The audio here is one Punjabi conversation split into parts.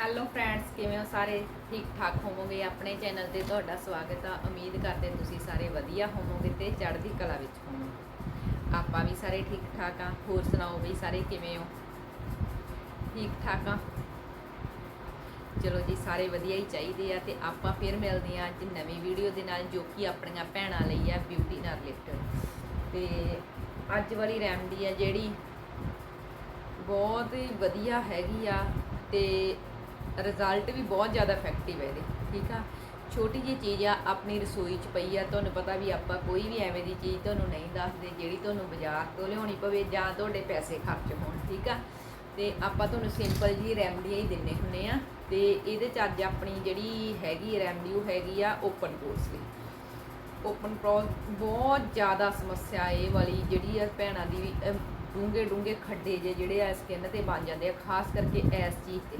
ਹੈਲੋ ਫਰੈਂਡਸ ਕਿਵੇਂ ਹੋ ਸਾਰੇ? ਠੀਕ ਠਾਕ ਹੋਵੋਗੇ? ਆਪਣੇ ਚੈਨਲ ਤੇ ਤੁਹਾਡਾ ਸਵਾਗਤ ਆ। ਉਮੀਦ ਕਰਦੇ ਤੁਸੀਂ ਸਾਰੇ ਵਧੀਆ ਹੋਵੋਗੇ ਤੇ ਚੜ੍ਹਦੀ ਕਲਾ ਵਿੱਚ ਹੋਵੋਗੇ। ਆਪਾਂ ਵੀ ਸਾਰੇ ਠੀਕ ਠਾਕ ਆ। ਹੋਰ ਸੁਣਾਓ ਵੀ ਸਾਰੇ ਕਿਵੇਂ ਹੋ? ਠੀਕ ਠਾਕ ਆ? ਚਲੋ ਜੀ, ਸਾਰੇ ਵਧੀਆ ਹੀ ਚਾਹੀਦੇ ਆ ਤੇ ਆਪਾਂ ਫਿਰ ਮਿਲਦੇ ਆ ਅੱਜ ਨਵੀਂ ਵੀਡੀਓ ਦੇ ਨਾਲ ਜੋ ਕਿ ਆਪਣੀਆਂ ਭੈਣਾਂ ਲਈ ਆ ਬਿਊਟੀ ਨਾਲ ਰਿਲੇਟਡ ਤੇ ਅੱਜ ਵਾਲੀ ਰੈਮਡੀ ਆ ਜਿਹੜੀ ਬਹੁਤ ਹੀ ਵਧੀਆ ਹੈਗੀ ਆ ਤੇ ਰਿਜ਼ਲਟ ਵੀ ਬਹੁਤ ਜ਼ਿਆਦਾ ਇਫੈਕਟਿਵ ਹੈ ਇਹਦੇ, ਠੀਕ ਆ? ਛੋਟੀ ਜਿਹੀ ਚੀਜ਼ ਆ, ਆਪਣੀ ਰਸੋਈ 'ਚ ਪਈ ਆ, ਤੁਹਾਨੂੰ ਪਤਾ ਵੀ ਆਪਾਂ ਕੋਈ ਵੀ ਐਵੇਂ ਦੀ ਚੀਜ਼ ਤੁਹਾਨੂੰ ਨਹੀਂ ਦੱਸਦੇ, ਜਿਹੜੀ ਤੁਹਾਨੂੰ ਬਾਜ਼ਾਰ ਤੋਂ ਲਿਆਉਣੀ ਪਵੇ ਜਾਂ ਤੁਹਾਡੇ ਪੈਸੇ ਖਰਚ ਹੋਣ, ਠੀਕ ਆ? ਤੇ ਆਪਾਂ ਤੁਹਾਨੂੰ ਸਿੰਪਲ ਜੀ ਰੈਮਡੀਆਂ ਹੀ ਦਿੰਨੇ ਹੁੰਨੇ ਆ, ਤੇ ਇਹਦੇ 'ਚ ਅੱਜ ਆਪਣੀ ਜਿਹੜੀ ਹੈਗੀ ਰੈਮਡੀ ਉਹ ਹੈਗੀ ਆ ਓਪਨ ਕੋਰਸ ਲਈ। ਓਪਨ ਪ੍ਰੋ ਬਹੁਤ ਜ਼ਿਆਦਾ ਸਮੱਸਿਆ ਇਹ ਵਾਲੀ ਜਿਹੜੀ ਆ ਭੈਣਾਂ ਦੀ ਵੀ ਡੂੰਗੇ ਡੂੰਗੇ ਖੱਡੇ ਜੇ ਜਿਹੜੇ ਆ ਸਕਿਨ ਤੇ ਬਣ ਜਾਂਦੇ ਆ, ਖਾਸ ਕਰਕੇ ਇਸ ਚੀਜ਼ ਤੇ।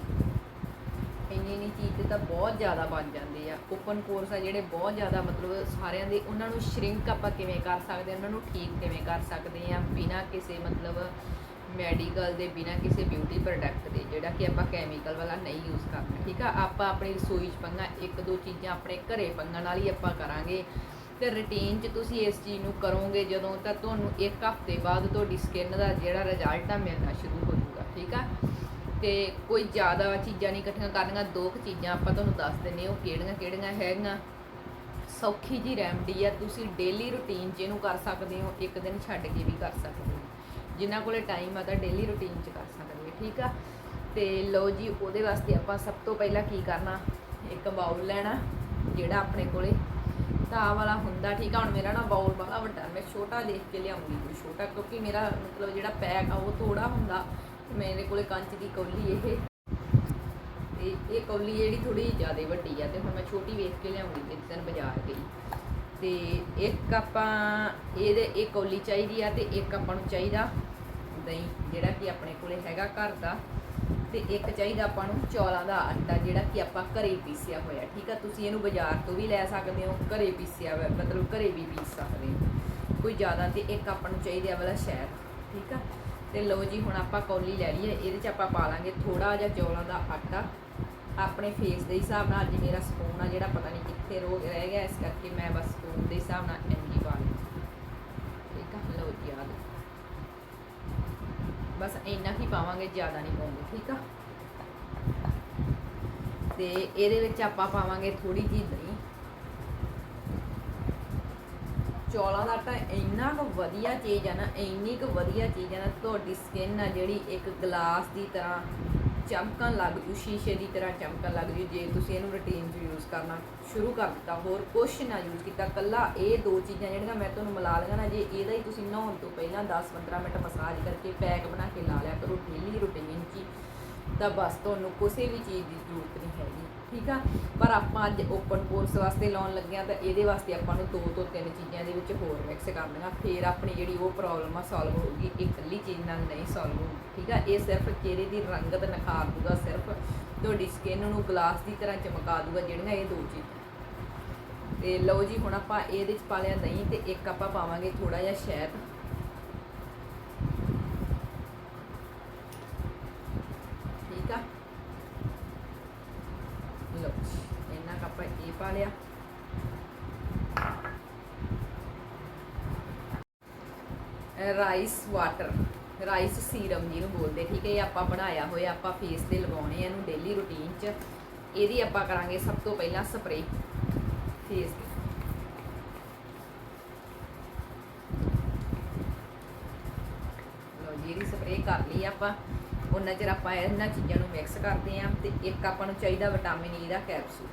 ਇੰਨੀ ਇੰਨੀ ਚੀਜ਼ ਤੇ ਤਾਂ ਬਹੁਤ ਜ਼ਿਆਦਾ ਬਣ ਜਾਂਦੇ ਆ। ਓਪਨ ਕੋਰਸ ਆ ਜਿਹੜੇ ਬਹੁਤ ਜ਼ਿਆਦਾ ਮਤਲਬ ਸਾਰਿਆਂ ਦੇ, ਉਹਨਾਂ ਨੂੰ ਸ਼ਰਿੰਕ ਆਪਾਂ ਕਿਵੇਂ ਕਰ ਸਕਦੇ ਆ? ਉਹਨਾਂ ਨੂੰ ਠੀਕ ਕਿਵੇਂ ਕਰ ਸਕਦੇ ਆ? ਬਿਨਾਂ ਕਿਸੇ ਮਤਲਬ ਮੈਡੀਕਲ ਦੇ, ਬਿਨਾਂ ਕਿਸੇ ਬਿਊਟੀ ਪ੍ਰੋਡਕਟ ਦੇ, ਜਿਹੜਾ ਕਿ ਆਪਾਂ ਕੈਮੀਕਲ ਵਾਲਾ ਨਹੀਂ ਯੂਜ਼ ਕਰਨਾ, ਠੀਕ ਆ? ਆਪਾਂ ਆਪਣੀ ਰਸੋਈ 'ਚ ਪੰਗਾ, ਇੱਕ ਦੋ ਚੀਜ਼ਾਂ ਆਪਣੇ ਘਰੇ ਨਾਲ ਹੀ ਆਪਾਂ ਕਰਾਂਗੇ। ਤੇ ਰੁਟੀਨ 'ਚ ਤੁਸੀਂ ਇਸ ਚੀਜ਼ ਨੂੰ ਕਰੋਗੇ ਜਦੋਂ ਤਾਂ ਤੁਹਾਨੂੰ ਇੱਕ ਹਫ਼ਤੇ ਬਾਅਦ ਤੁਹਾਡੀ ਸਕਿਨ ਦਾ ਜਿਹੜਾ ਰਿਜ਼ਲਟ ਆ ਮਿਲਣਾ ਸ਼ੁਰੂ ਹੋ ਜਾਊਗਾ, ਠੀਕ ਆ? ਤੇ ਕੋਈ ਜ਼ਿਆਦਾ ਚੀਜ਼ਾਂ ਨਹੀਂ ਇਕੱਠੀਆਂ ਕਰਨੀਆਂ, ਦੋ ਕੁ ਚੀਜ਼ਾਂ ਆਪਾਂ ਤੁਹਾਨੂੰ ਦੱਸ ਦਿੰਨੇ ਉਹ ਕਿਹੜੀਆਂ ਕਿਹੜੀਆਂ ਹੈਗੀਆਂ। ਸੌਖੀ ਜੀ ਰੈਮਡੀ ਆ, ਤੁਸੀਂ ਡੇਲੀ ਰੁਟੀਨ ਜਿਹਨੂੰ ਕਰ ਸਕਦੇ ਹੋ, ਇੱਕ ਦਿਨ ਛੱਡ ਕੇ ਵੀ ਕਰ ਸਕਦੇ ਹੋ। ਜਿਨ੍ਹਾਂ ਕੋਲੇ ਟਾਈਮ ਆ ਤਾਂ ਡੇਲੀ ਰੁਟੀਨ 'ਚ ਕਰ ਸਕਦੇ ਹੋ, ਠੀਕ ਆ? ਤੇ ਲਓ ਜੀ, ਉਹਦੇ ਵਾਸਤੇ ਆਪਾਂ ਸਭ ਤੋਂ ਪਹਿਲਾਂ ਕੀ ਕਰਨਾ? ਇੱਕ ਬਾਉਲ ਲੈਣਾ, ਜਿਹੜਾ ਆਪਣੇ ਕੋਲੇ। ਤਾਂ ਵਾਲਾ ਹੁੰਦਾ, ਠੀਕ ਆ? ਹੁਣ ਮੇਰਾ ਨਾ ਬਾਉਲ ਬੜਾ ਵੱਡਾ, ਮੈਂ ਛੋਟਾ ਦੇਖ ਕੇ ਲਿਆਉਂਗੀ। ਕੋਈ ਛੋਟਾ ਕਿਉਂਕਿ ਮੇਰਾ ਮਤਲਬ ਜਿਹੜਾ ਪੈਕ ਆ, ਉਹ ਥੋੜਾ ਹੁੰਦਾ। ਮੇਰੇ ਕੋਲੇ ਕੰਚ ਦੀ ਕੌਲੀ ਇਹ। ਤੇ ਇਹ ਕੌਲੀ ਜਿਹੜੀ ਥੋੜੀ ਜ਼ਿਆਦਾ ਵੱਡੀ ਆ ਤੇ ਹੁਣ ਮੈਂ ਛੋਟੀ ਵੇਖ ਕੇ ਲਿਆਉਂਗੀ ਜਿਸ ਦਿਨ ਬਾਜ਼ਾਰ ਗਈ। ਤੇ ਇੱਕ ਆਪਾਂ ਇਹਦੇ, ਇਹ ਕੌਲੀ ਚਾਹੀਦੀ ਆ ਤੇ ਇੱਕ ਆਪਾਂ ਨੂੰ ਚਾਹੀਦਾ ਦਹੀਂ, ਜਿਹੜਾ ਕਿ ਆਪਣੇ ਕੋਲੇ ਹੈਗਾ ਘਰ ਦਾ। ਤੇ ਇੱਕ ਚਾਹੀਦਾ ਆਪਾਂ ਨੂੰ ਚੌਲਾਂ ਦਾ ਆਟਾ, ਜਿਹੜਾ ਕਿ ਆਪਾਂ ਘਰੇ ਪੀਸਿਆ ਹੋਇਆ। ਠੀਕ ਆ, ਤੁਸੀਂ ਇਹਨੂੰ ਬਾਜ਼ਾਰ ਤੋਂ ਵੀ ਲੈ ਸਕਦੇ ਹੋ, ਘਰੇ ਪੀਸਿਆ ਹੋਇਆ, ਮਤਲਬ ਘਰੇ ਵੀ ਪੀਸ ਸਕਦੇ ਹੋ। ਕੋਈ ਜ਼ਿਆਦਾ ਤੇ ਇੱਕ ਆਪਾਂ ਨੂੰ ਚਾਹੀਦਾ ਵਾਲਾ ਸ਼ਹਿਦ। ਠੀਕ ਆ ਤੇ ਲਓ ਜੀ, ਹੁਣ ਆਪਾਂ ਕੌਲੀ ਲੈ ਲਈਏ। ਇਹਦੇ 'ਚ ਆਪਾਂ ਪਾ ਲਾਂਗੇ ਥੋੜਾ ਜਿਹਾ ਚੌਲਾਂ ਦਾ ਆਟਾ। ਆਪਣੇ ਫੇਸ ਦੇ ਹਿਸਾਬ ਨਾਲ ਅੱਜ ਮੇਰਾ ਸਪੂਨ ਆ ਜਿਹੜਾ ਪਤਾ ਨਹੀਂ ਕਿੱਥੇ ਰੋ ਰਹਿ ਗਿਆ। ਇਸ ਕਰਕੇ ਮੈਂ ਬਸ ਸਪੂਨ ਦੇ ਹਿਸਾਬ ਨਾਲ ਇੰਨੀ ਪਾ ਲਈ। ਠੀਕ ਆ? ਲਓ ਜੀ ਆ ਬਸ ਇੰਨਾ ਹੀ ਪਾਵਾਂਗੇ, ਜ਼ਿਆਦਾ ਨਹੀਂ ਪਾਉਂਦੇ, ਠੀਕ ਆ? ਤੇ ਇਹਦੇ ਵਿੱਚ ਆਪਾਂ ਪਾਵਾਂਗੇ ਥੋੜੀ ਜਿਹੀ ਦਹੀਂ। ਚੌਲਾਂ ਦਾ ਆਟਾ ਇੰਨਾ ਕੁ ਵਧੀਆ ਚੀਜ਼ ਆ ਨਾ ਇੰਨੀ ਕੁ ਵਧੀਆ ਚੀਜ਼ ਆ ਨਾ ਤੁਹਾਡੀ ਸਕਿਨ ਆ ਜਿਹੜੀ ਇੱਕ ਗਲਾਸ ਦੀ ਤਰ੍ਹਾਂ ਚਮਕਣ ਲੱਗ ਜੂ ਸ਼ੀਸ਼ੇ ਦੀ ਤਰ੍ਹਾਂ ਚਮਕਣ ਲੱਗ ਜੂ ਜੇ ਤੁਸੀਂ ਇਹਨੂੰ ਰੂਟੀਨ 'ਚ ਯੂਜ਼ ਕਰਨਾ ਸ਼ੁਰੂ ਕਰ ਦਿੱਤਾ ਹੋਰ ਕੁਛ ਨਾ ਯੂਜ਼ ਕੀਤਾ ਕੱਲਾ ਇਹ ਦੋ ਚੀਜ਼ਾਂ ਜਿਹੜੀਆਂ ਮੈਂ ਤੁਹਾਨੂੰ ਮਿਲਾ ਲਈਆਂ ਨਾ ਜੇ ਇਹਦਾ ਹੀ ਤੁਸੀਂ ਨਹਾਉਣ ਤੋਂ ਪਹਿਲਾਂ 10-15 ਮਿੰਟ ਮਸਾਜ ਕਰਕੇ ਪੈਕ ਬਣਾ ਕੇ ਲਾ ਲਿਆ ਕਰੋ ਡੇਲੀ ਰੂਟੀਨ 'ਚ ਹੀ, ਤਾਂ ਬਸ ਤੁਹਾਨੂੰ ਕਿਸੇ ਵੀ ਚੀਜ਼ ਦੀ ਜ਼ਰੂਰਤ ਨਹੀਂ ਹੈਗੀ, ਠੀਕ ਆ? ਪਰ ਆਪਾਂ ਅੱਜ ਓਪਨ ਕੋਰਸ ਵਾਸਤੇ ਲਾਉਣ ਲੱਗੇ ਆ ਤਾਂ ਇਹਦੇ ਵਾਸਤੇ ਆਪਾਂ ਨੂੰ ਦੋ ਤੋਂ ਤਿੰਨ ਚੀਜ਼ਾਂ ਦੇ ਵਿੱਚ ਹੋਰ ਮਿਕਸ ਕਰਨੀਆਂ। ਫਿਰ ਆਪਣੀ ਜਿਹੜੀ ਉਹ ਪ੍ਰੋਬਲਮ ਆ ਸੋਲਵ ਹੋਊਗੀ, ਇਕੱਲੀ ਚੀਜ਼ ਨਾਲ ਨਹੀਂ ਸੋਲਵ ਹੋਊਗੀ, ਠੀਕ ਆ? ਇਹ ਸਿਰਫ ਚਿਹਰੇ ਦੀ ਰੰਗਤ ਨਿਖਾਰ ਦੂਗਾ ਸਿਰਫ। ਤੁਹਾਡੀ ਸਕਿਨ ਨੂੰ ਗਲਾਸ ਦੀ ਤਰ੍ਹਾਂ ਚਮਕਾ ਦੂਗਾ ਜਿਹੜੀਆਂ ਇਹ ਦੋ ਚੀਜ਼ਾਂ। ਤੇ ਲਓ ਜੀ, ਹੁਣ ਆਪਾਂ ਇਹਦੇ ਚ ਪਾ ਲਿਆ ਦਹੀਂ ਤੇ ਇੱਕ ਆਪਾਂ ਪਾਵਾਂਗੇ ਥੋੜਾ ਜਿਹਾ ਸ਼ਹਿਦ ਠੀਕ ਆ ਲਓ ਜੀ, ਇੰਨਾ ਕੁ ਆਪਾਂ ਇਹ ਪਾ ਲਿਆ ਰਾਈਸ ਵਾਟਰ ਰਾਈਸ ਸੀਰਮ ਜਿਹਨੂੰ ਬੋਲਦੇ, ਠੀਕ ਹੈ, ਇਹ ਆਪਾਂ ਬਣਾਇਆ ਹੋਇਆ, ਆਪਾਂ ਫੇਸ ਤੇ ਲਗਾਉਣੇ ਆ ਇਹਨੂੰ ਡੇਲੀ ਰੁਟੀਨ 'ਚ। ਇਹਦੀ ਆਪਾਂ ਕਰਾਂਗੇ ਸਭ ਤੋਂ ਪਹਿਲਾਂ ਸਪਰੇ ਫੇਸ ਤੇ। ਲਓ ਜੀ, ਇਹਦੀ ਸਪਰੇ ਕਰ ਲਈ ਆਪਾਂ। ਉਹਨਾਂ ਚਿਰ ਆਪਾਂ ਇਹਨਾਂ ਚੀਜ਼ਾਂ ਨੂੰ ਮਿਕਸ ਕਰਦੇ ਆਂ ਤੇ ਇੱਕ ਆਪਾਂ ਨੂੰ ਚਾਹੀਦਾ ਵਿਟਾਮਿਨ ਈ e ਦਾ ਕੈਪਸੂਲ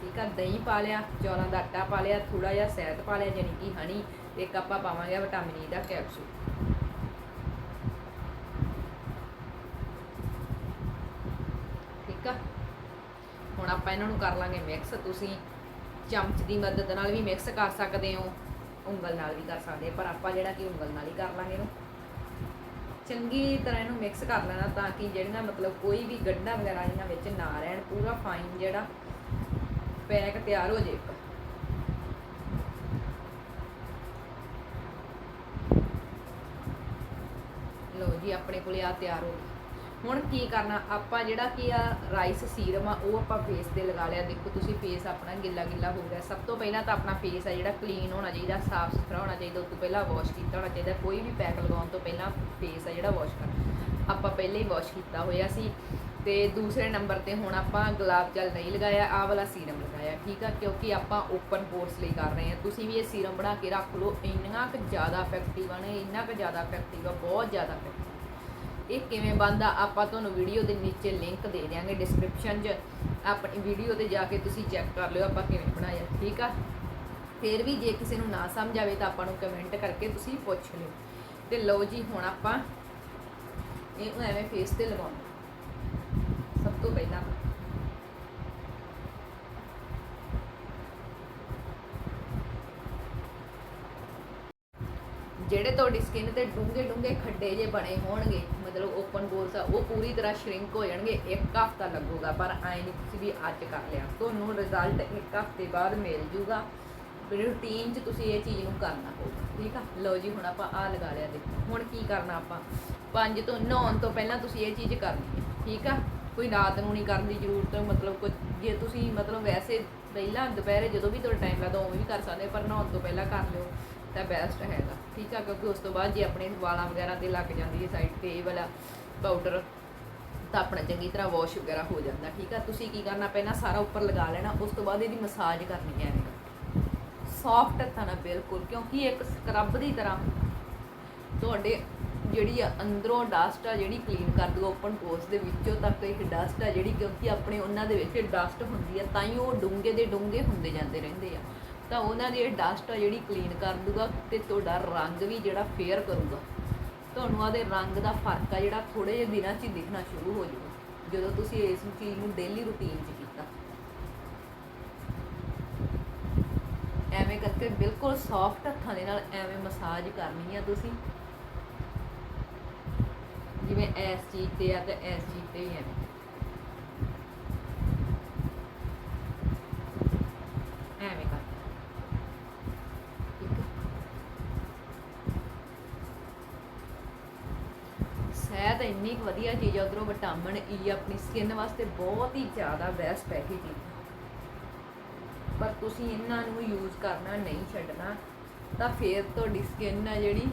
ਠੀਕ ਆ, ਦਹੀਂ ਪਾ ਲਿਆ, ਚੌਲਾਂ ਦਾ ਆਟਾ ਪਾ ਲਿਆ ਥੋੜਾ ਜਿਹਾ ਸ਼ਹਿਦ ਪਾ ਲਿਆ ਜਾਨੀ ਕਿ ਹਣੀ ਤੇ ਇੱਕ ਆਪਾਂ ਪਾਵਾਂਗੇ ਵਿਟਾਮਿਨ ਈ ਦਾ ਕੈਪਸੂਲ। ਠੀਕ ਆ? ਹੁਣ ਆਪਾਂ ਇਹਨਾਂ ਨੂੰ ਕਰ ਲਾਂਗੇ ਮਿਕਸ ਤੁਸੀਂ ਚਮਚ ਦੀ ਮਦਦ ਨਾਲ ਵੀ ਮਿਕਸ ਕਰ ਸਕਦੇ ਹੋ, ਉਂਗਲ ਨਾਲ ਵੀ ਕਰ ਸਕਦੇ ਪਰ ਆਪਾਂ ਜਿਹੜਾ ਕਿ ਉਂਗਲ ਨਾਲ ਹੀ ਕਰ ਲਾਂਗੇ ਇਹਨੂੰ। ਚੰਗੀ ਤਰ੍ਹਾਂ ਇਹਨੂੰ ਮਿਕਸ ਕਰ ਲੈਣਾ ਤਾਂ ਕਿ ਜਿਹੜਾ ਮਤਲਬ ਕੋਈ ਵੀ ਗੰਢਾਂ ਵਗੈਰਾ ਇਹਨਾਂ ਵਿੱਚ ਨਾ ਰਹਿਣ, ਪੂਰਾ ਫਾਈਨ ਜਿਹੜਾ ਪੈਕ ਤਿਆਰ ਹੋ ਜੇ ਲਓ ਜੀ, ਆਪਣੇ ਕੋਲੇ ਆ ਤਿਆਰ ਹੋ ਗਈ। ਹੁਣ ਕੀ ਕਰਨਾ, ਆਪਾਂ ਜਿਹੜਾ ਕੀ ਆ ਰਾਈਸ ਸੀਰਮ ਆ, ਉਹ ਆਪਾਂ ਫੇਸ ਤੇ ਲਗਾ ਲਿਆ। ਦੇਖੋ, ਤੁਸੀਂ ਫੇਸ ਆਪਣਾ ਗਿੱਲਾ ਗਿੱਲਾ ਹੋ ਗਿਆ। ਸਭ ਤੋਂ ਪਹਿਲਾਂ ਤਾਂ ਆਪਣਾ ਫੇਸ ਆ ਜਿਹੜਾ ਕਲੀਨ ਹੋਣਾ ਚਾਹੀਦਾ, ਸਾਫ਼ ਸੁਥਰਾ ਹੋਣਾ ਚਾਹੀਦਾ। ਉਸ ਤੋਂ ਪਹਿਲਾਂ ਵਾਸ਼ ਕੀਤਾ ਹੋਣਾ ਚਾਹੀਦਾ। ਕੋਈ ਵੀ ਪੈਕ ਲਗਾਉਣ ਤੋਂ ਪਹਿਲਾਂ ਫੇਸ ਆ ਜਿਹੜਾ ਵਾਸ਼ ਕਰਨਾ। ਆਪਾਂ ਪਹਿਲੇ ਹੀ ਵਾਸ਼ ਕੀਤਾ ਹੋਇਆ ਸੀ। ਤੇ ਦੂਸਰੇ ਨੰਬਰ ਤੇ ਹੁਣ ਆਪਾਂ ਗੁਲਾਬ ਜਲ ਨਹੀਂ ਲਗਾਇਆ, ਆਹ ਵਾਲਾ ਸੀਰਮ ਲਗਾਇਆ ਠੀਕ ਆ? ਕਿਉਂਕਿ ਆਪਾਂ ਓਪਨ ਪੋਰਸ ਲਈ ਕਰ ਰਹੇ ਹਾਂ। ਤੁਸੀਂ ਵੀ ਇਹ ਸੀਰਮ ਬਣਾ ਕੇ ਰੱਖ ਲਓ। ਇੰਨਾ ਕੁ ਜ਼ਿਆਦਾ ਇਫੈਕਟਿਵ ਆ ਨੇ, ਇੰਨਾ ਕੁ ਜ਼ਿਆਦਾ ਇਫੈਕਟਿਵ ਆ, ਬਹੁਤ ਜ਼ਿਆਦਾ ਇਫੈਕਟਿਵ ਇਹ ਕਿਵੇਂ ਬਣਦਾ? ਆਪਾਂ ਤੁਹਾਨੂੰ ਵੀਡੀਓ ਦੇ ਨੀਚੇ ਲਿੰਕ ਦੇ ਦਿਆਂਗੇ ਡਿਸਕ੍ਰਿਪਸ਼ਨ 'ਚ। ਆਪਣੀ ਵੀਡੀਓ ਤੇ ਜਾ ਕੇ ਤੁਸੀਂ ਚੈੱਕ ਕਰ ਲਿਓ ਆਪਾਂ ਕਿਵੇਂ ਬਣਾਇਆ, ਠੀਕ ਆ? ਫਿਰ ਵੀ ਜੇ ਕਿਸੇ ਨੂੰ ਨਾ ਸਮਝ ਆਵੇ ਤਾਂ ਆਪਾਂ ਨੂੰ ਕਮੈਂਟ ਕਰਕੇ ਤੁਸੀਂ ਪੁੱਛ ਲਿਓ। ਤੇ ਲਓ ਜੀ, ਹੁਣ ਆਪਾਂ ਇਹ ਐਵੇਂ ਫੇਸ ਤੇ ਲਗਾਉਣਾ ਸਭ ਤੋਂ ਪਹਿਲਾਂ ਜਿਹੜੇ ਤੁਹਾਡੀ ਸਕਿਨ ਤੇ ਡੂੰਘੇ ਡੂੰਘੇ ਖੱਡੇ ਜੇ ਬਣੇ ਹੋਣਗੇ, ਮਤਲਬ ਓਪਨ ਪੋਰਸ ਆ, ਉਹ ਪੂਰੀ ਤਰ੍ਹਾਂ ਸ਼ਰਿੰਕ ਹੋ ਜਾਣਗੇ, ਇੱਕ ਹਫਤਾ ਲੱਗੂਗਾ, ਪਰ ਐ ਨਹੀਂ ਤੁਸੀਂ ਵੀ ਅੱਜ ਕਰ ਲਿਆ। ਤੁਹਾਨੂੰ ਰਿਜ਼ਲਟ ਇੱਕ ਹਫ਼ਤੇ ਬਾਅਦ ਮਿਲ ਜੂਗਾ। ਰੂਟੀਨ 'ਚ ਤੁਸੀਂ ਇਹ ਚੀਜ਼ ਨੂੰ ਕਰਨਾ ਹੋਊਗਾ ਠੀਕ ਆ? ਲਓ ਜੀ, ਹੁਣ ਆਪਾਂ ਆ ਲਗਾ ਲਿਆ, ਦੇਖੋ। ਹੁਣ ਕੀ ਕਰਨਾ ਆਪਾਂ? ਪੰਜ ਤੋਂ ਨਹਾਉਣ ਤੋਂ ਪਹਿਲਾਂ ਤੁਸੀਂ ਇਹ ਚੀਜ਼ ਕਰਨੀ ਹੈ, ਠੀਕ ਆ? ਕੋਈ ਰਾਤ ਨੂੰ ਨਹੀਂ ਕਰਨ ਦੀ ਜ਼ਰੂਰਤ, ਮਤਲਬ ਕੁਝ, ਜੇ ਤੁਸੀਂ ਮਤਲਬ ਵੈਸੇ ਪਹਿਲਾਂ ਦੁਪਹਿਰੇ ਜਦੋਂ ਵੀ ਤੁਹਾਡਾ ਟਾਈਮ ਲੱਗਦਾ, ਉਵੇਂ ਵੀ ਕਰ ਸਕਦੇ ਪਰ ਨਹਾਉਣ ਤੋਂ ਪਹਿਲਾਂ ਕਰ ਲਿਓ। ਤਾਂ ਬੈਸਟ ਹੈਗਾ। ਠੀਕ ਆ, ਕਿਉਂਕਿ ਉਸ ਤੋਂ ਬਾਅਦ ਜੇ ਆਪਣੇ ਵਾਲਾਂ ਵਗੈਰਾ ਤੇ ਲੱਗ ਜਾਂਦੀ ਹੈ ਸਾਈਡ ਤੇ, ਇਹ ਵਾਲਾ ਪਾਊਡਰ ਤਾਂ ਆਪਣਾ ਚੰਗੀ ਤਰ੍ਹਾਂ ਵਾਸ਼ ਵਗੈਰਾ ਹੋ ਜਾਂਦਾ, ਠੀਕ ਆ? ਤੁਸੀਂ ਕੀ ਕਰਨਾ, ਪਹਿਲਾਂ ਸਾਰਾ ਉੱਪਰ ਲਗਾ ਲੈਣਾ, ਉਸ ਤੋਂ ਬਾਅਦ ਇਹਦੀ ਮਸਾਜ ਕਰਨੀ ਹੈ ਐਵੇਂ ਸੌਫਟ ਹੱਥਾਂ ਨਾਲ ਬਿਲਕੁਲ, ਕਿਉਂਕਿ ਇੱਕ ਸਕਰਬ ਦੀ ਤਰ੍ਹਾਂ ਤੁਹਾਡੇ ਜਿਹੜੀ ਆ ਅੰਦਰੋਂ ਡਸਟ ਆ ਜਿਹੜੀ ਕਲੀਨ ਕਰ ਦੂ ਓਪਨ ਪੋਰਸ ਦੇ ਵਿੱਚੋਂ ਤੱਕ ਇੱਕ ਡਸਟ ਆ ਜਿਹੜੀ, ਕਿਉਂਕਿ ਆਪਣੇ ਉਹਨਾਂ ਦੇ ਵਿੱਚ ਡਸਟ ਹੁੰਦੀ ਆ, ਤਾਂ ਹੀ ਉਹ ਡੂੰਘੇ ਦੇ ਡੂੰਘੇ ਹੁੰਦੇ ਜਾਂਦੇ ਰਹਿੰਦੇ ਆ। ਤਾਂ ਉਹਨਾਂ ਦੀ ਇਹ ਡਸਟ ਆ ਜਿਹੜੀ ਕਲੀਨ ਕਰ ਦੂਗਾ ਤੇ ਤੁਹਾਡਾ ਰੰਗ ਵੀ ਜਿਹੜਾ ਫੇਅਰ ਕਰੂਗਾ। ਤੁਹਾਨੂੰ ਆਦੇ ਰੰਗ ਦਾ ਫ਼ਰਕ ਆ ਜਿਹੜਾ ਥੋੜੇ ਜਿਹੇ ਦਿਨਾਂ 'ਚ ਹੀ ਦਿਖਣਾ ਸ਼ੁਰੂ ਹੋ ਜਾਊਗਾ, ਜਦੋਂ ਤੁਸੀਂ ਇਸ ਚੀਜ਼ ਨੂੰ ਡੇਲੀ ਰੂਟੀਨ 'ਚ ਕੀਤਾ। ਐਵੇਂ ਕਰਕੇ ਬਿਲਕੁਲ ਸੌਫਟ ਹੱਥਾਂ ਦੇ ਨਾਲ ਐਵੇਂ ਮਸਾਜ ਕਰਨੀ ਆ ਤੁਸੀਂ। ਜਿਵੇਂ ਐਸ ਚੀਜ਼ ਤੇ ਆ ਤੇ ਐਸ ਚੀਜ਼ ਤੇ ਹੀ ਐਵੇਂ। ਵਿਟਾਮਿਨ ਈ ਆਪਣੀ ਸਕਿਨ ਵਾਸਤੇ ਬਹੁਤ ਹੀ ਜ਼ਿਆਦਾ ਬੈਸਟ ਹੈ ਇਹ ਚੀਜ਼। ਪਰ ਤੁਸੀਂ ਇਹਨਾਂ ਨੂੰ ਯੂਜ਼ ਕਰਨਾ, ਨਹੀਂ ਛੱਡਣਾ, ਤਾਂ ਫਿਰ ਤੁਹਾਡੀ ਸਕਿਨ ਆ ਜਿਹੜੀ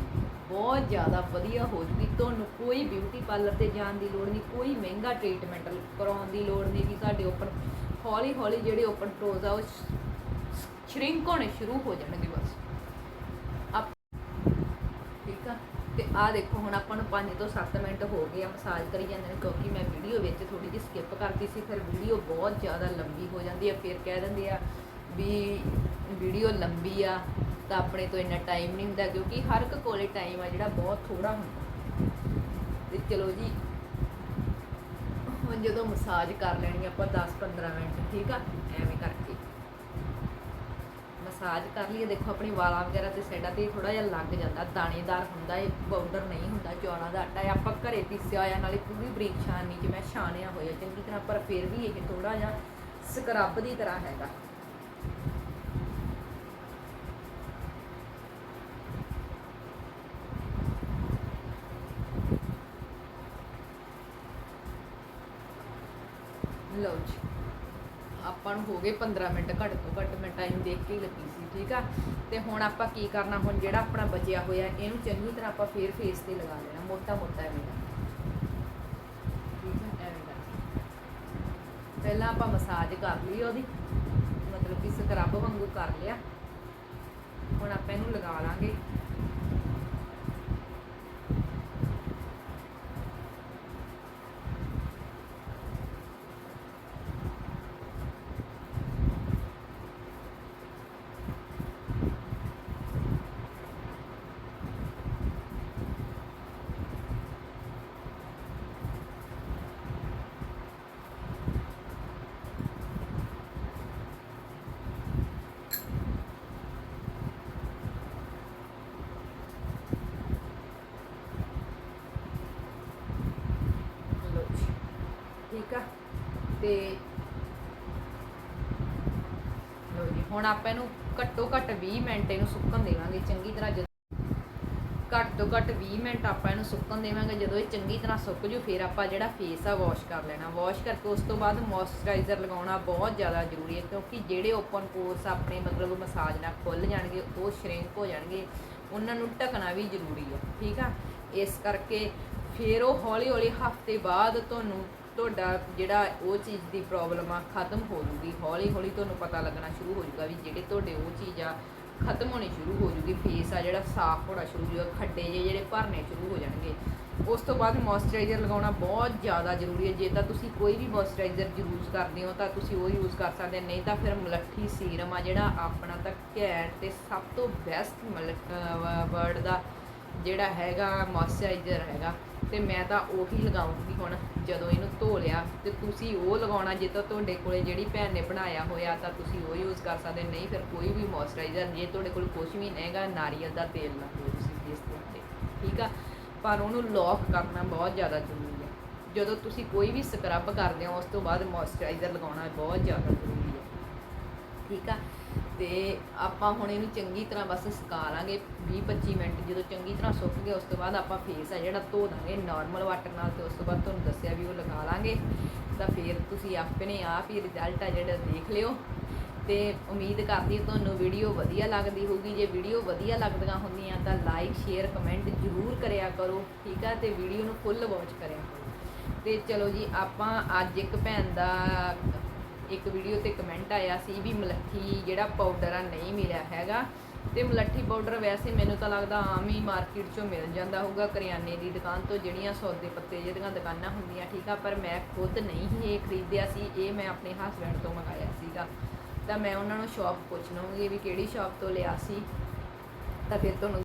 ਬਹੁਤ ਜ਼ਿਆਦਾ ਵਧੀਆ ਹੋ ਜੂਗੀ। ਤੁਹਾਨੂੰ ਕੋਈ ਬਿਊਟੀ ਪਾਰਲਰ ਤੇ ਜਾਣ ਦੀ ਲੋੜ ਨਹੀਂ, ਕੋਈ ਮਹਿੰਗਾ ਟ੍ਰੀਟਮੈਂਟ ਕਰਾਉਣ ਦੀ ਲੋੜ ਨਹੀਂ ਕਿ ਸਾਡੇ ਉੱਪਰ ਹੌਲੀ ਹੌਲੀ ਜਿਹੜੇ ਓਪਨ ਟੋਜ਼ ਆ, ਉਹ ਸ਼ਰਿੰਕ ਹੋਣੇ ਸ਼ੁਰੂ ਹੋ ਜਾਣਗੇ ਬਸ ਆਪ ਠੀਕ ਆ ਤੇ ਆਹ ਦੇਖੋ, ਹੁਣ ਆਪਾਂ ਨੂੰ 5 ਤੋਂ 7 ਮਿੰਟ ਹੋ ਗਏ ਆ ਮਸਾਜ ਕਰੀ ਜਾਂਦੇ ਨੇ, ਕਿਉਂਕਿ ਮੈਂ ਵੀਡੀਓ ਵਿੱਚ ਥੋੜੀ ਜਿਹੀ ਸਕਿਪ ਕਰਤੀ ਸੀ, ਫਿਰ ਵੀਡੀਓ ਬਹੁਤ ਜ਼ਿਆਦਾ ਲੰਬੀ ਹੋ ਜਾਂਦੀ ਹੈ ਫਿਰ ਕਹਿ ਦਿੰਦੇ ਆ ਵੀ ਵੀਡੀਓ ਲੰਬੀ ਆ, ਤਾਂ ਆਪਣੇ ਤੋਂ ਇੰਨਾ ਟਾਈਮ ਨਹੀਂ ਹੁੰਦਾ, ਕਿਉਂਕਿ ਹਰ ਇੱਕ ਕੋਲੇ ਟਾਈਮ ਆ ਜਿਹੜਾ ਬਹੁਤ ਥੋੜਾ ਹੁੰਦਾ। ਤੇ ਚਲੋ ਜੀ, ਹੁਣ ਜਦੋਂ ਮਸਾਜ ਕਰ ਲੈਣੀ ਆਪਾਂ 10-15 ਮਿੰਟ, ਠੀਕ ਆ? ਐਵੇਂ ਕਰਕੇ। ਮਸਾਜ ਕਰ ਲਈਏ। ਦੇਖੋ, ਆਪਣੇ ਵਾਲਾਂ ਵਗੈਰਾ ਤੇ ਸਾਈਡਾਂ ਤੇ ਥੋੜਾ ਜਿਹਾ ਲੱਗ ਜਾਂਦਾ। ਦਾਣੇਦਾਰ ਹੁੰਦਾ ਇਹ ਪਾਊਡਰ ਨਹੀਂ ਹੁੰਦਾ, ਚੌਲਾਂ ਦਾ ਆਟਾ। ਹੈ ਆਪਾਂ ਘਰੇ ਪੀਸਿਆ ਹੋਇਆ, ਨਾਲੇ ਪੂਰੀ ਬਰੀਕ ਛਾਨਣੀ ਚ ਮੈਂ ਛਾਣਿਆ ਹੋਇਆ। ਚੰਗੀ ਤਰ੍ਹਾਂ ਪਰ ਫਿਰ ਵੀ ਇਹ ਥੋੜਾ ਜਿਹਾ ਸਕਰਬ ਦੀ ਤਰ੍ਹਾਂ ਹੈਗਾ ਲਓ ਜੀ ਆਪਾਂ ਨੂੰ ਹੋ ਗਏ 15 ਮਿੰਟ, ਘੱਟ ਤੋਂ ਘੱਟ ਮੈਂ ਟਾਈਮ ਦੇਖ ਕੇ ਹੀ ਲੱਗੀ ਸੀ, ਠੀਕ ਆ? ਤੇ ਹੁਣ ਆਪਾਂ ਕੀ ਕਰਨਾ, ਹੁਣ ਜਿਹੜਾ ਆਪਣਾ ਬਚਿਆ ਹੋਇਆ, ਇਹਨੂੰ ਚੰਗੀ ਤਰ੍ਹਾਂ ਆਪਾਂ ਫੇਰ ਫੇਸ ਤੇ ਲਗਾ ਲੈਣਾ, ਮੋਟਾ ਮੋਟਾ ਐਵੇਂ ਦਾ। ਪਹਿਲਾਂ ਆਪਾਂ ਮਸਾਜ ਕਰ ਲਈ ਉਹਦੀ, ਮਤਲਬ ਕਿ ਸਕਰਬ ਵਾਂਗੂ ਕਰ ਲਿਆ। ਹੁਣ ਆਪਾਂ ਇਹਨੂੰ ਲਗਾ ਲਾਂਗੇ ਲਓ ਜੀ ਠੀਕ ਆ ਤੇ ਲਓ ਜੀ, ਹੁਣ ਆਪਾਂ ਇਹਨੂੰ ਘੱਟੋ ਘੱਟ 20 ਮਿੰਟ ਇਹਨੂੰ ਸੁੱਕਣ ਦੇਵਾਂਗੇ, ਚੰਗੀ ਤਰ੍ਹਾਂ ਜਦ ਘੱਟ ਤੋਂ ਘੱਟ 20 ਮਿੰਟ ਆਪਾਂ ਇਹਨੂੰ ਸੁੱਕਣ ਦੇਵਾਂਗੇ, ਜਦੋਂ ਇਹ ਚੰਗੀ ਤਰ੍ਹਾਂ ਸੁੱਕ ਜੂ, ਫਿਰ ਆਪਾਂ ਜਿਹੜਾ ਫੇਸ ਆ ਵਾਸ਼ ਕਰ ਲੈਣਾ। ਵਾਸ਼ ਕਰਕੇ ਉਸ ਤੋਂ ਬਾਅਦ ਮੋਇਸਚਰਾਈਜ਼ਰ ਲਗਾਉਣਾ ਬਹੁਤ ਜ਼ਿਆਦਾ ਜ਼ਰੂਰੀ ਹੈ, ਕਿਉਂਕਿ ਜਿਹੜੇ ਓਪਨ ਪੋਰਸ ਆਪਣੇ ਮਤਲਬ ਮਸਾਜ ਨਾਲ ਖੁੱਲ ਜਾਣਗੇ, ਉਹ ਸ਼ਰਿੰਕ ਹੋ ਜਾਣਗੇ, ਉਹਨਾਂ ਨੂੰ ਢਕਣਾ ਵੀ ਜ਼ਰੂਰੀ ਹੈ, ਠੀਕ ਆ? ਇਸ ਕਰਕੇ ਫਿਰ ਉਹ ਹੌਲੀ ਹੌਲੀ ਹਫ਼ਤੇ ਬਾਅਦ ਤੁਹਾਨੂੰ ਤੁਹਾਡਾ ਜਿਹੜਾ ਉਹ ਚੀਜ਼ ਦੀ ਪ੍ਰੋਬਲਮ ਆ, ਖਤਮ ਹੋ ਜੂਗੀ। ਹੌਲੀ ਹੌਲੀ ਤੁਹਾਨੂੰ ਪਤਾ ਲੱਗਣਾ ਸ਼ੁਰੂ ਹੋ ਜੂਗਾ ਵੀ ਜਿਹੜੇ ਤੁਹਾਡੇ ਉਹ ਚੀਜ਼ ਆ, ਖਤਮ ਹੋਣੀ ਸ਼ੁਰੂ ਹੋ ਜੂਗੀ। ਫੇਸ ਆ ਜਿਹੜਾ ਸਾਫ਼ ਹੋਣਾ ਸ਼ੁਰੂ ਹੋ ਜੂਗਾ, ਖੱਡੇ ਜਿਹੇ ਜਿਹੜੇ ਭਰਨੇ ਸ਼ੁਰੂ ਹੋ ਜਾਣਗੇ। ਉਸ ਤੋਂ ਬਾਅਦ ਮੋਇਸਚਰਾਈਜ਼ਰ ਲਗਾਉਣਾ ਬਹੁਤ ਜ਼ਿਆਦਾ ਜ਼ਰੂਰੀ ਹੈ। ਜੇ ਤਾਂ ਤੁਸੀਂ ਕੋਈ ਵੀ ਮੋਇਸਚਰਾਈਜ਼ਰ ਯੂਜ਼ ਕਰਦੇ ਹੋ, ਤਾਂ ਤੁਸੀਂ ਉਹ ਯੂਜ਼ ਕਰ ਸਕਦੇ ਨਹੀਂ ਤਾਂ ਫਿਰ ਮਲੱਠੀ ਸੀਰਮ ਆ ਜਿਹੜਾ ਆਪਣਾ ਤਾਂ ਘੈਂਟ ਤੇ ਸਭ ਤੋਂ ਬੈਸਟ ਵਰਡ ਦਾ ਜਿਹੜਾ ਹੈਗਾ ਮੋਇਸਚਰਾਈਜ਼ਰ ਹੈਗਾ। ਤੇ ਮੈਂ ਤਾਂ ਉਹੀ ਲਗਾਉਂਗੀ ਹੁਣ, ਜਦੋਂ ਇਹਨੂੰ ਧੋ ਲਿਆ ਤੇ ਤੁਸੀਂ ਉਹ ਲਗਾਉਣਾ ਜੇ ਤਾਂ ਤੁਹਾਡੇ ਕੋਲੇ ਜਿਹੜੀ ਭੈਣ ਨੇ ਬਣਾਇਆ ਹੋਇਆ ਤਾਂ ਤੁਸੀਂ ਉਹ ਯੂਜ਼ ਕਰ ਸਕਦੇ ਨਹੀਂ ਫਿਰ ਕੋਈ ਵੀ ਮੋਇਸਚਰਾਈਜ਼ਰ ਜੇ ਤੁਹਾਡੇ ਕੋਲ ਕੁਝ ਵੀ ਨਹੀਂ ਹੈਗਾ, ਨਾਰੀਅਲ ਦਾ ਤੇਲ ਲਾ ਲਓ ਤੁਸੀਂ ਫੇਸ ਦੇ ਉੱਤੇ ਠੀਕ ਆ? ਪਰ ਉਹਨੂੰ ਲੌਕ ਕਰਨਾ ਬਹੁਤ ਜ਼ਿਆਦਾ ਜ਼ਰੂਰੀ ਹੈ ਜਦੋਂ ਤੁਸੀਂ ਕੋਈ ਵੀ ਸਕਰਬ ਕਰਦੇ ਹੋ, ਉਸ ਤੋਂ ਬਾਅਦ ਮੋਇਸਚਰਾਈਜ਼ਰ ਲਗਾਉਣਾ ਬਹੁਤ ਜ਼ਿਆਦਾ ਜ਼ਰੂਰੀ ਹੈ ਠੀਕ ਆ? ਤੇ ਆਪਾਂ ਹੁਣ ਇਹਨੂੰ ਚੰਗੀ ਤਰ੍ਹਾਂ ਬਸ ਸੁਕਾ ਲਾਂਗੇ 20-25 ਮਿੰਟ, ਜਦੋਂ ਚੰਗੀ ਤਰ੍ਹਾਂ ਸੁੱਕ ਗਿਆ, ਉਸ ਤੋਂ ਬਾਅਦ ਆਪਾਂ ਫੇਸ ਆ ਜਿਹੜਾ ਧੋ ਦਾਂਗੇ ਨਾਰਮਲ ਵਾਟਰ ਨਾਲ ਤੇ ਉਸ ਤੋਂ ਬਾਅਦ ਤੁਹਾਨੂੰ ਦੱਸਿਆ ਵੀ ਉਹ ਲਗਾ ਲਾਂਗੇ। ਤਾਂ ਫਿਰ ਤੁਸੀਂ ਆਪਣੇ ਆਪ ਹੀ ਰਿਜ਼ਲਟ ਆ ਜਿਹੜਾ ਦੇਖ ਲਿਓ। ਤੇ ਉਮੀਦ ਕਰਦੀ ਤੁਹਾਨੂੰ ਵੀਡੀਓ ਵਧੀਆ ਲੱਗਦੀ ਹੋਊਗੀ। ਜੇ ਵੀਡੀਓ ਵਧੀਆ ਲੱਗਦੀਆਂ ਹੁੰਦੀਆਂ ਤਾਂ ਲਾਈਕ ਸ਼ੇਅਰ ਕਮੈਂਟ ਜ਼ਰੂਰ ਕਰਿਆ ਕਰੋ, ਠੀਕ ਆ? ਤੇ ਵੀਡੀਓ ਨੂੰ ਫੁੱਲ ਵਾਚ ਕਰਿਆ ਕਰੋ। ਤੇ ਚਲੋ ਜੀ, ਆਪਾਂ ਅੱਜ ਇੱਕ ਭੈਣ ਦਾ ਇੱਕ ਵੀਡੀਓ ਤੇ ਕਮੈਂਟ ਆਇਆ ਸੀ ਵੀ ਮਲੱਠੀ ਜਿਹੜਾ ਪਾਊਡਰ ਆ ਨਹੀਂ ਮਿਲਿਆ ਹੈਗਾ। ਤੇ ਮਲੱਠੀ ਪਾਊਡਰ ਵੈਸੇ ਮੈਨੂੰ ਤਾਂ ਲੱਗਦਾ ਆਮ ਹੀ ਮਾਰਕੀਟ 'ਚੋਂ ਮਿਲ ਜਾਂਦਾ ਹੋਊਗਾ। ਕਰਿਆਨੇ ਦੀ ਦੁਕਾਨ ਤੋਂ ਜਿਹੜੀਆਂ ਸੌਦੇ ਪੱਤੇ ਜਿਹੜੀਆਂ ਦੁਕਾਨਾਂ ਹੁੰਦੀਆਂ, ਠੀਕ ਆ, ਪਰ ਮੈਂ ਖੁਦ ਨਹੀਂ ਇਹ ਖਰੀਦਿਆ ਸੀ। ਇਹ ਮੈਂ ਆਪਣੇ ਹਸਬੈਂਡ ਤੋਂ ਮੰਗਾਇਆ ਸੀਗਾ। ਤਾਂ ਮੈਂ ਉਹਨਾਂ ਨੂੰ ਸ਼ਾਪ ਪੁੱਛ ਲਵਾਂਗੀ ਵੀ ਕਿਹੜੀ ਸ਼ਾਪ ਤੋਂ ਲਿਆ ਸੀ। ਤਾਂ ਫਿਰ ਤੁਹਾਨੂੰ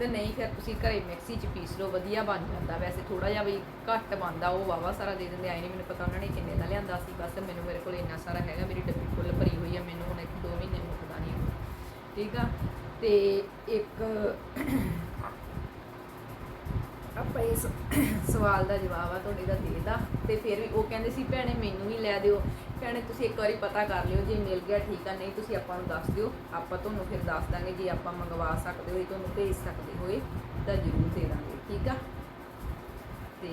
ਤੇ ਨਹੀਂ ਫਿਰ ਤੁਸੀਂ ਘਰੇ ਮਿਕਸੀ 'ਚ ਪੀਸ ਲਓ, ਵਧੀਆ ਬਣ ਜਾਂਦਾ। ਵੈਸੇ ਥੋੜਾ ਜਿਹਾ ਵੀ ਘੱਟ ਬਣਦਾ, ਉਹ ਵਾਵਾ ਸਾਰਾ ਦੇ ਦਿੰਦੇ, ਆਏ ਨਹੀਂ ਮੈਨੂੰ ਪਤਾ ਉਹਨਾਂ ਨੇ ਕਿੰਨੇ ਦਾ ਲਿਆਂਦਾ ਸੀ। ਬਸ ਮੈਨੂੰ ਮੇਰੇ ਕੋਲ ਇੰਨਾ ਸਾਰਾ ਹੈਗਾ, ਮੇਰੀ ਡੱਬੀ ਫੁੱਲ ਭਰੀ ਹੋਈ ਹੈ ਮੈਨੂੰ ਹੁਣ ਇੱਕ ਦੋ ਮਹੀਨੇ ਮੁੱਕਦਾ ਨਹੀਂ ਠੀਕ ਆ? ਤੇ ਇੱਕ ਆਪਾਂ ਇਸ ਸਵਾਲ ਦਾ ਜਵਾਬ ਆ, ਤੁਹਾਡੇ ਦਾ ਦੇਦਾ ਤੇ ਫਿਰ ਵੀ ਉਹ ਕਹਿੰਦੇ ਸੀ, ਭੈਣੇ ਮੈਨੂੰ ਵੀ ਲੈ ਦਿਓ। ਭੈਣੇ, ਤੁਸੀਂ ਇੱਕ ਵਾਰੀ ਪਤਾ ਕਰ ਲਿਓ ਜੇ ਮਿਲ ਗਿਆ ਠੀਕ ਆ, ਨਹੀਂ ਤੁਸੀਂ ਆਪਾਂ ਨੂੰ ਦੱਸ ਦਿਓ। ਆਪਾਂ ਤੁਹਾਨੂੰ ਫਿਰ ਦੱਸ ਦਾਂਗੇ ਜੇ ਆਪਾਂ ਮੰਗਵਾ ਸਕਦੇ ਹੋਏ, ਤੁਹਾਨੂੰ ਭੇਜ ਸਕਦੇ ਹੋਏ, ਤਾਂ ਜ਼ਰੂਰ ਦੇ ਦਾਂਗੇ, ਠੀਕ ਆ? ਤੇ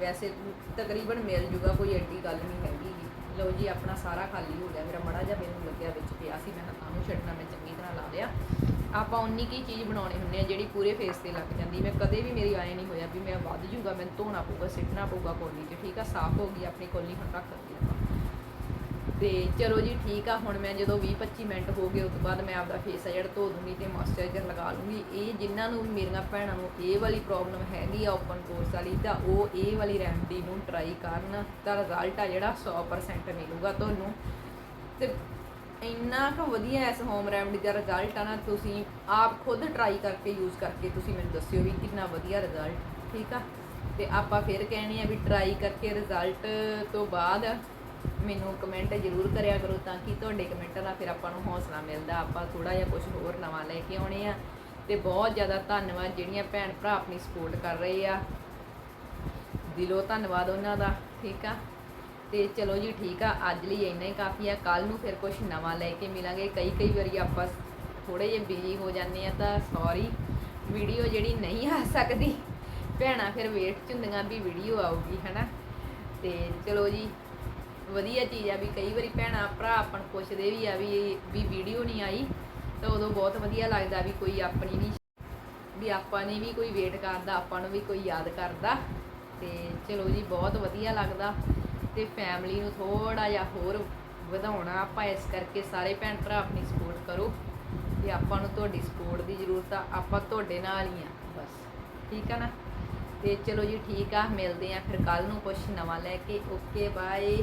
ਵੈਸੇ ਤਕਰੀਬਨ ਮਿਲ ਜੂਗਾ, ਕੋਈ ਐਡੀ ਗੱਲ ਨਹੀਂ ਹੈਗੀ ਗੀ। ਲਓ ਜੀ, ਆਪਣਾ ਸਾਰਾ ਖਾਲੀ ਹੋ ਗਿਆ। ਮੇਰਾ ਮੜਾ ਜਿਹਾ ਮੈਨੂੰ ਲੱਗਿਆ ਵਿੱਚ ਪਿਆ ਸੀ, ਮੈਂ ਹੱਥਾਂ ਨੂੰ ਛੱਡਣਾ, ਮੈਂ ਚੰਗੀ ਤਰ੍ਹਾਂ ਲਾ ਲਿਆ। ਆਪਾਂ ਉਨੀ ਕੀ ਚੀਜ਼ ਬਣਾਉਣੀ ਹੁੰਦੀ ਆ, ਜਿਹੜੀ ਪੂਰੇ ਫੇਸ ਤੇ ਲੱਗ ਜਾਂਦੀ। ਮੈਂ ਕਦੇ ਵੀ ਮੇਰੀ ਆਏ ਨਹੀਂ ਹੋਇਆ ਵੀ ਮੈਂ ਵੱਧ ਜੂਗਾ, ਮੈਨੂੰ ਧੋਣਾ ਪਊਗਾ, ਸਿੱਟਣਾ ਪਊਗਾ ਕੋਲੀ 'ਚ, ਠੀਕ ਆ? ਸਾਫ਼ ਹੋ ਗਈ, ਆਪਣੀ ਕੋਲੀ ਹੁਣ ਰੱਖ ਦਿੱਤੀ ਆਪਾਂ। ਤੇ ਚਲੋ ਜੀ ਠੀਕ ਆ, ਹੁਣ ਮੈਂ ਜਦੋਂ 20 25 ਮਿੰਟ ਹੋ ਗਏ, ਉਸ ਤੋਂ ਬਾਅਦ ਮੈਂ ਆਪਦਾ ਫੇਸ ਆ ਜਿਹੜਾ ਧੋ ਦੂੰਗੀ ਤੇ ਮੋਇਸਚਰਾਈਜ਼ਰ ਲਗਾ ਲੂੰਗੀ। ਇਹ ਜਿਨ੍ਹਾਂ ਨੂੰ ਮੇਰੀਆਂ ਭੈਣਾਂ ਨੂੰ ਇਹ ਵਾਲੀ ਪ੍ਰੋਬਲਮ ਹੈਗੀ ਆ ਓਪਨ ਕੋਰਸ ਵਾਲੀ, ਤਾਂ ਉਹ ਇਹ ਵਾਲੀ ਰੈਮਡੀ ਨੂੰ ਟਰਾਈ ਕਰਨ ਤਾਂ ਰਿਜ਼ਲਟ ਆ ਜਿਹੜਾ 100% ਮਿਲੂਗਾ ਤੁਹਾਨੂੰ। ਤੇ ਇੰਨਾ ਕੁ ਵਧੀਆ ਇਸ ਹੋਮ ਰੈਮਡੀ ਦਾ ਰਿਜ਼ਲਟ ਆ ਨਾ, ਤੁਸੀਂ ਆਪ ਖੁਦ ਟਰਾਈ ਕਰਕੇ ਯੂਜ਼ ਕਰਕੇ ਤੁਸੀਂ ਮੈਨੂੰ ਦੱਸਿਓ ਵੀ ਕਿੰਨਾ ਵਧੀਆ ਰਿਜ਼ਲਟ ਠੀਕ ਆ? ਤੇ ਆਪਾਂ ਫਿਰ ਕਹਿਣੀ ਆ ਵੀ ਟਰਾਈ ਕਰਕੇ ਰਿਜ਼ਲਟ ਤੋਂ ਬਾਅਦ ਮੈਨੂੰ ਕਮੈਂਟ ਜ਼ਰੂਰ ਕਰਿਆ ਕਰੋ ਤਾਂ ਕਿ ਤੁਹਾਡੇ ਕਮੈਂਟਾਂ ਦਾ ਫਿਰ ਆਪਾਂ ਨੂੰ ਹੌਸਲਾ ਮਿਲਦਾ, ਆਪਾਂ ਥੋੜਾ ਜਿਹਾ ਕੁਝ ਹੋਰ ਨਵਾਂ ਲੈ ਕੇ ਆਉਣੇ ਆ। ਤੇ ਬਹੁਤ ਜ਼ਿਆਦਾ ਧੰਨਵਾਦ ਜਿਹੜੀਆਂ ਭੈਣ ਭਰਾ ਆਪਣੀ ਸਪੋਰਟ ਕਰ ਰਹੇ ਆ। ਦਿਲੋਂ ਧੰਨਵਾਦ ਉਹਨਾਂ ਦਾ, ਠੀਕ ਆ? ਤੇ ਚਲੋ ਜੀ ਠੀਕ ਆ, ਅੱਜ ਲਈ ਇੰਨਾ ਹੀ ਕਾਫੀ ਆ। ਕੱਲ ਨੂੰ ਫਿਰ ਕੁਝ ਨਵਾਂ ਲੈ ਕੇ ਮਿਲਾਂਗੇ। ਕਈ ਕਈ ਵਾਰੀ ਆਪਾਂ ਥੋੜੇ ਜਿਹੇ ਬਿਜ਼ੀ ਹੋ ਜਾਂਦੇ ਆ ਤਾਂ ਸੌਰੀ ਵੀਡੀਓ ਜਿਹੜੀ ਨਹੀਂ ਆ ਸਕਦੀ। ਭੈਣਾਂ ਫਿਰ ਵੇਟ ਚ ਹੁੰਦੀਆਂ ਵੀ ਵੀਡੀਓ ਆਊਗੀ, ਹਨਾ? ਤੇ ਚਲੋ ਜੀ ਵਧੀਆ ਚੀਜ਼ ਆ ਵੀ ਕਈ ਵਾਰੀ ਭੈਣਾਂ, ਭਰਾ ਆਪਾਂ ਨੂੰ ਪੁੱਛਦੇ ਵੀ ਆ ਵੀ ਵੀ ਵੀਡੀਓ ਨਹੀਂ ਆਈ, ਤਾਂ ਉਦੋਂ ਬਹੁਤ ਵਧੀਆ ਲੱਗਦਾ ਵੀ ਕੋਈ ਆਪਣੀ ਵੀ ਵੀ ਆਪਾਂ ਨੇ ਵੀ ਕੋਈ ਵੇਟ ਕਰਦਾ, ਆਪਾਂ ਨੂੰ ਵੀ ਕੋਈ ਯਾਦ ਕਰਦਾ। ਤੇ ਚਲੋ ਜੀ, ਬਹੁਤ ਵਧੀਆ ਲੱਗਦਾ। ਤੇ ਫੈਮਿਲੀ ਨੂੰ ਥੋੜਾ ਜਿਹਾ ਹੋਰ ਵਧਾਉਣਾ ਆਪਾਂ ਇਸ ਕਰਕੇ ਸਾਰੇ ਭੈਣ ਭਰਾ ਆਪਣੀ ਸਪੋਰਟ ਕਰੋ। ਤੇ ਆਪਾਂ ਨੂੰ ਤੁਹਾਡੀ ਸਪੋਰਟ ਦੀ ਜ਼ਰੂਰਤ ਆ, ਆਪਾਂ ਤੁਹਾਡੇ ਨਾਲ ਹੀ ਆ, ਬਸ। ਠੀਕ ਆ ਨਾ? ਤੇ ਚਲੋ ਜੀ, ਠੀਕ ਆ, ਮਿਲਦੇ ਆ ਫਿਰ ਕੱਲ ਨੂੰ ਕੁਝ ਨਵਾਂ ਲੈ ਕੇ। Okay bye